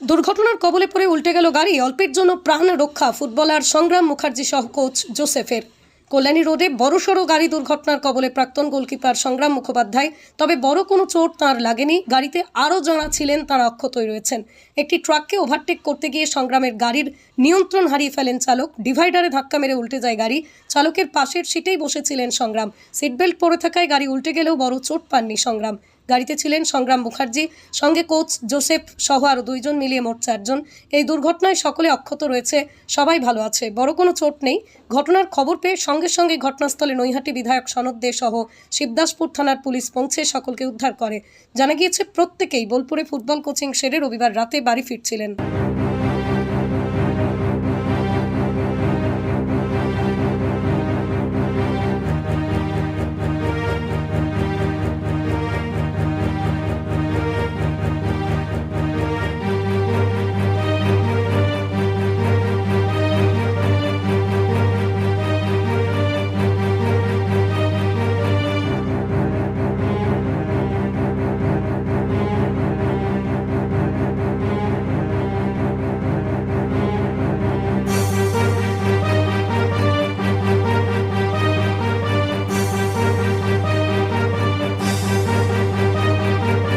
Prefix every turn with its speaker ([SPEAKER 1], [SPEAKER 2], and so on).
[SPEAKER 1] দুর্ঘটনার কবলে পড়ে উল্টে গেল গাড়ি। অল্পের জন্য প্রাণ রক্ষা। ফুটবলার সংগ্রাম মুখার্জি সহ কোচ জোসেফের। কল্যাণী রোডে বড়সড় গাড়ি দুর্ঘটনার কবলে প্রাক্তন গোলকিপার সংগ্রাম মুখোপাধ্যায়। তবে বড় কোনো চোট তাঁর লাগেনি। গাড়িতে আরও যাঁরা ছিলেন, তারা অক্ষতই রয়েছেন। একটি ট্রাককে ওভারটেক করতে গিয়ে সংগ্রামের গাড়ির নিয়ন্ত্রণ হারিয়ে ফেলেন চালক। ডিভাইডারে ধাক্কা মেরে উল্টে যায় গাড়ি। চালকের পাশের সিটেই বসেছিলেন সংগ্রাম। সিটবেল্ট পরে থাকায় গাড়ি উল্টে গেলেও বড় চোট পাননি সংগ্রাম। গাড়িতে ছিলেন সংগ্রাম মুখার্জি। সঙ্গে কোচ জোসেফ সহ আরও দুইজন মিলিয়ে মোট চারজন। এই দুর্ঘটনায় সকলে অক্ষত রয়েছে, সবাই ভালো আছে। বড় কোনো চোট নেই। ঘটনার খবর পেয়ে সঙ্গে সঙ্গে ঘটনাস্থলে নৈহাটি বিধায়ক সনদ দে সহ শিবদাসপুর থানার পুলিশ পৌঁছে সকলকে উদ্ধার করে। জানা গিয়েছে, প্রত্যেকেই বোলপুরে ফুটবল কোচিং সেরে রবিবার রাতে বাড়ি ফিরছিলেন।